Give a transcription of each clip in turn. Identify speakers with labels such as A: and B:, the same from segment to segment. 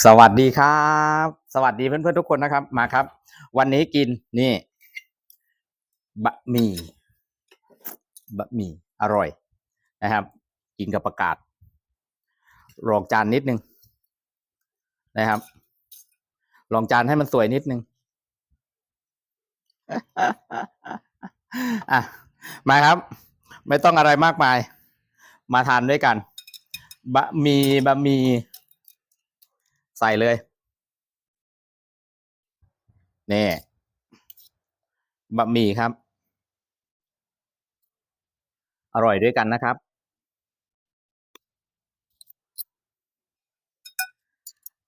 A: สวัสดีครับ สวัสดีเพื่อนๆทุกคนนะครับ มาครับ วันนี้กินนี่บะหมี่บะหมี่อร่อยนะครับ กินกับประกาศรองจานนิดนึงนะครับรองจานให้มันสวยนิดนึงอะมาครับ ไม่ต้องอะไรมากมาย มาทานด้วยกัน บะหมี่บะหมี่ ใส่เลยนี่บะหมี่ครับ อร่อยด้วยกันนะครับ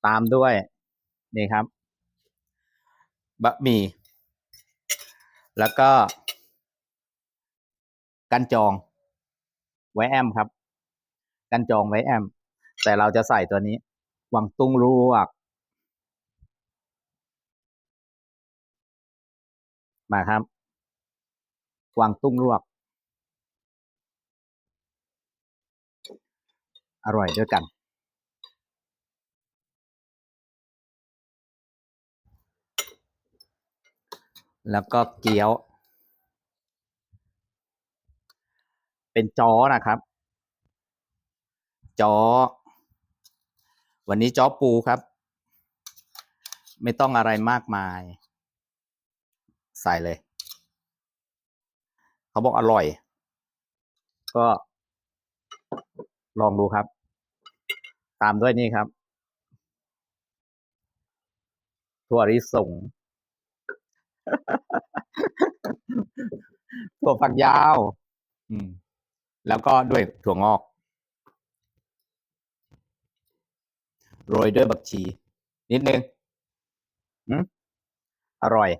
A: ตามด้วย นี่ครับบะหมี่แล้วก็ กันจอง ไว้แอมครับ กันจองไว้แอม แต่เราจะใส่ตัวนี้ หวังตุ้งลวก มาครับกวางตุ้งลวก อร่อยด้วยกัน แล้วก็เกี๊ยว เป็นจ้อนะครับจ้อ วันนี้จ้อปูครับ ไม่ต้องอะไรมากมาย ใส่เลย เขาบอกอร่อย ก็ลองดูครับ ตามด้วยนี่ครับถั่วลิสงถั่วฝักยาว อืม แล้วก็ด้วยถั่วงอก โรยด้วยบักชี นิดนึงอืมอร่อย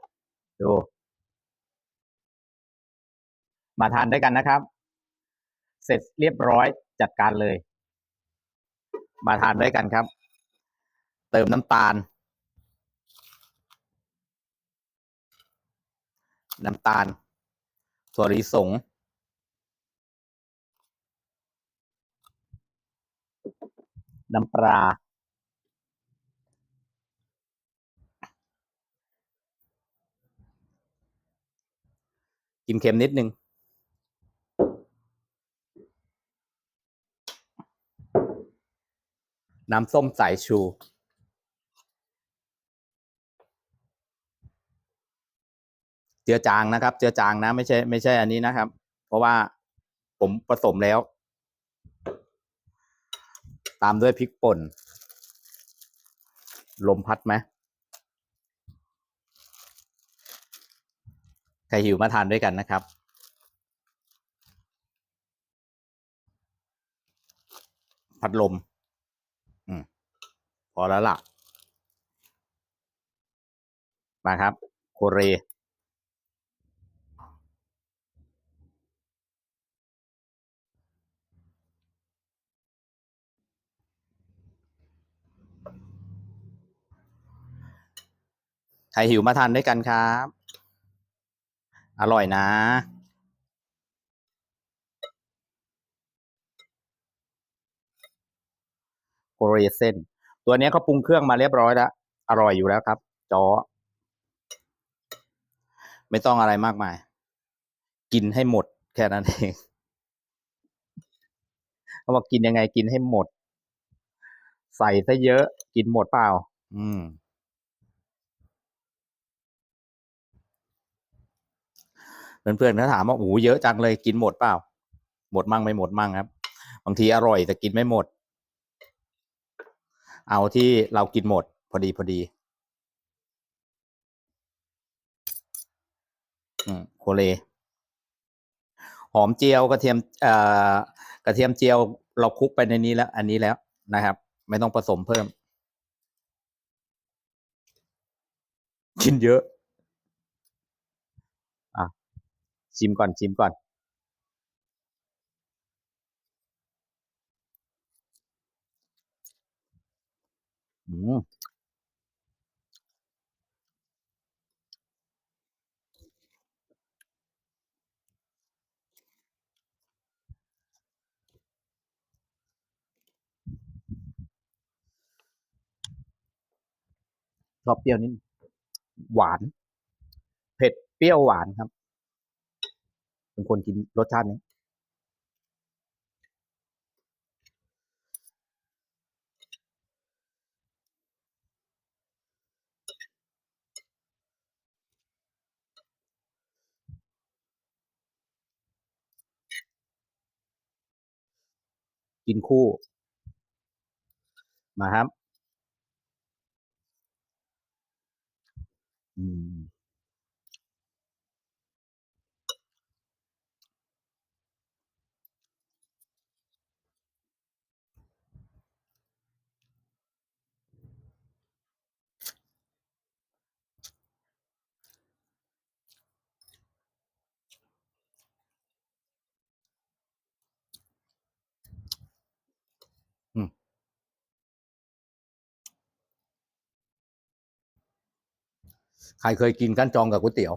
A: ดู มาทานด้วยกันนะครับ เสร็จเรียบร้อยจัดการเลย มาทานด้วยกันครับ เติมน้ำตาล น้ำตาลถั่วลิสงน้ำปลา กินเค็มนิดนึง น้ำส้มสายชู เจือจางนะครับ เจือจางนะ ไม่ใช่ ไม่ใช่อันนี้นะครับ เพราะว่าผมผสมแล้ว ตามด้วยพริกป่น ลมพัดไหมใค รหิวมาทานด้วยกันนะครับ พัดลม อืม พอแล้วล่ะ มาครับ โคเรใครหิวมาทานด้วยกันครับ อร่อยนะ โคเรเส้นตัวนี้เขาปรุงเครื่องมาเรียบร้อยแล้ว อร่อยอยู่แล้วครับจอไม่ต้องอะไรมากมาย กินให้หมดแค่นั้นเองเขาบอกกินยังไงกินให้หมด ใส่ซะเยอะ กินหมดเปล่า อืม เพื่อนๆเขาถามว่าโอ้โหเยอะจังเลยกินหมดเปล่า หมดมั่งไม่หมดมั่งครับ บางทีอร่อยแต่กินไม่หมด เอาที่เรากินหมด พอดีพอดีอืมโคเลหอมเจียวกระเทียมเอ่อกระเทียมเจียวเราคลุกไปในนี้แล้ว อันนี้แล้วนะครับ ไม่ต้องผสมเพิ่มกินเยอะ อะ ชิมก่อนชิมก่อน อืมชอบเปรี้ยวนิดหวาน เผ็ดเปรี้ยวหวานครับ เป็นคนกินรสชาตินี้ กินคู่ มาครับ อืม ใครเคยกินกั้นจองกับก๋วยเตี๋ยว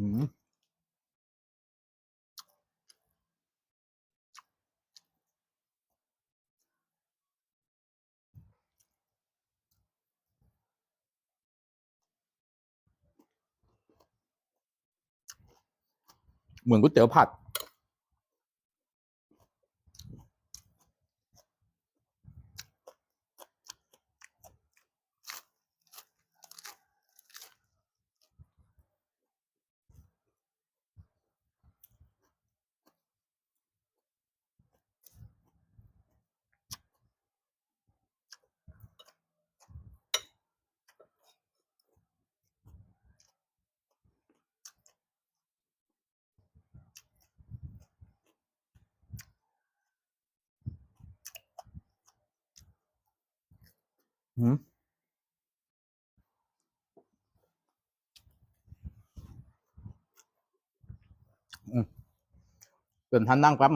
A: อืมเหมือนก๋วยเตี๋ยวผัด อืมอืมเกินท่านนั่งแป๊บ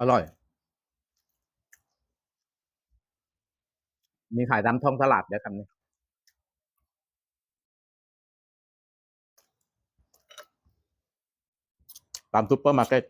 A: อร่อย มีขายตามท้องตลาดเดี๋ยวคำนี้ตามซุปเปอร์มาร์เก็ต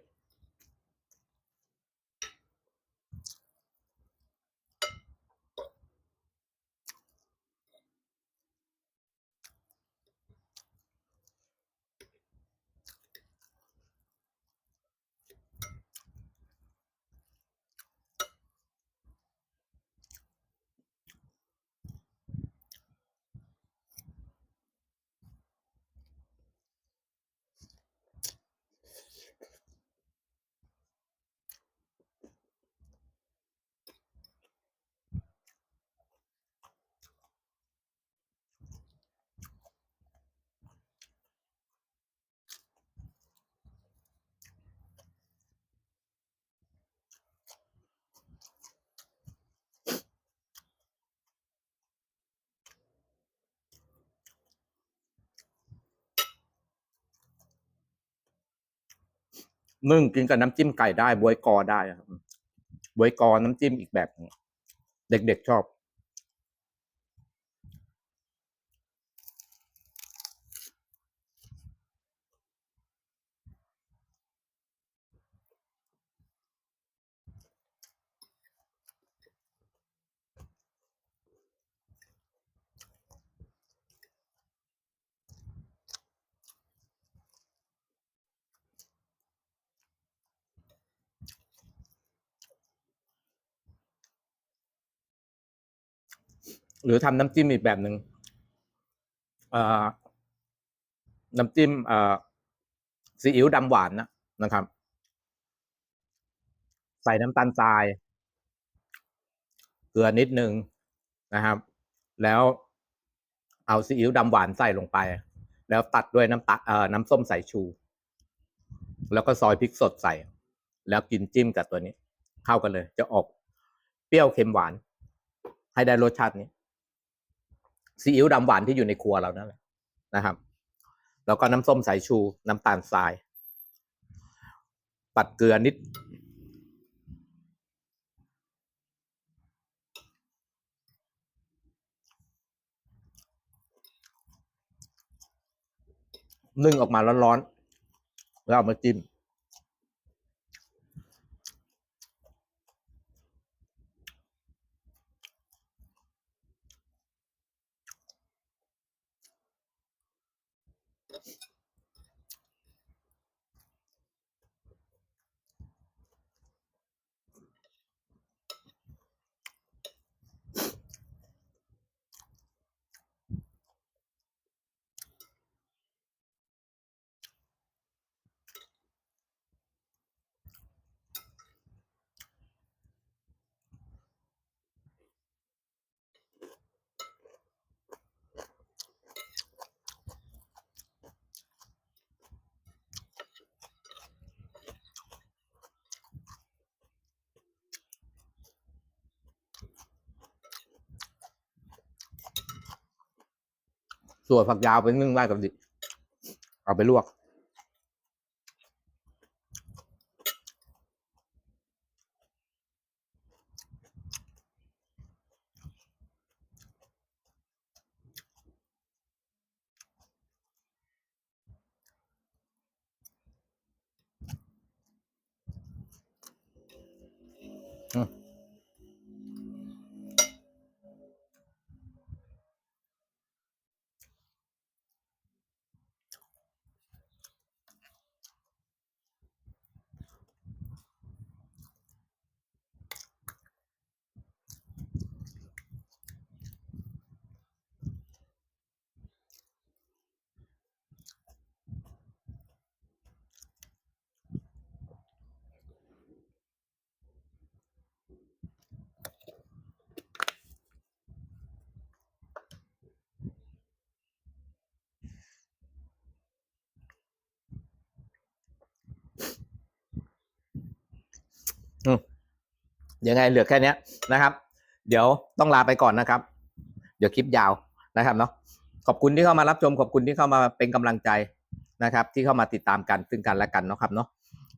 A: นึ่งกินกับน้ำจิ้มไก่ได้บวยกอได้ครับบวยกอน้ำจิ้มอีกแบบเด็กๆชอบ หรือทำน้ำจิ้มอีกแบบหนึ่งเอ่อน้ำจิ้มซีอิ๊วดำหวานนะนะครับ ใส่น้ำตาลทราย เกลือนิดนึงนะครับ แล้วเอาซีอิ๊วดำหวานใส่ลงไป แล้วตัดด้วยน้ำตาเอ่อน้ำส้มสายชู แล้วก็ซอยพริกสดใส่ แล้วกินจิ้มกับตัวนี้ เข้ากันเลย จะออกเปรี้ยวเค็มหวาน ให้ได้รสชาตินี้ ซีอิ๊วดำหวานที่อยู่ในครัวเรานั่นแหละนะครับ แล้วก็น้ำส้มสายชู น้ำตาลทราย ปัดเกลือนิด นึ่งออกมาร้อนๆ แล้วเอามาจิ้ม ส่วนผักยาวเป็นึ่งได้กับดิเอาไปลวก ยังไงเหลือแค่นี้นะครับ เดี๋ยวต้องลาไปก่อนนะครับ เดี๋ยวคลิปยาวนะครับเนาะขอบคุณที่เข้ามารับชม ขอบคุณที่เข้ามาเป็นกำลังใจนะครับ ที่เข้ามาติดตามกันซึ่งกันและกันเนาะครับเนาะ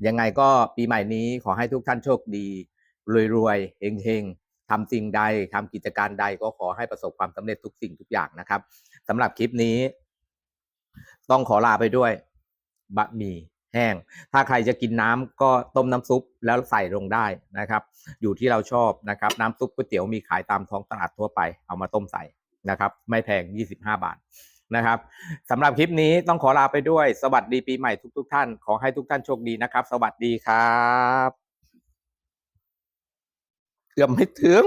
A: ยังไงก็ปีใหม่นี้ขอให้ทุกท่านโชคดี รวยๆเฮงๆทำสิ่งใดทำกิจการใดก็ขอให้ประสบความสำเร็จทุกสิ่งทุกอย่างนะครับสำหรับคลิปนี้ ต้องขอลาไปด้วยบะหมี่ แห้ง ถ้าใครจะกินน้ำก็ต้มน้ำซุปแล้วใส่ลงได้นะครับ อยู่ที่เราชอบนะครับ น้ำซุปก๋วยเตี๋ยวมีขายตามท้องตลาดทั่วไป เอามาต้มใส่นะครับ ไม่แพง 25 บาทนะครับสำหรับคลิปนี้ต้องขอลาไปด้วย สวัสดีปีใหม่ทุก ๆท่าน ขอให้ทุกท่านโชคดีนะครับ สวัสดีครับเกือบไม่ถึง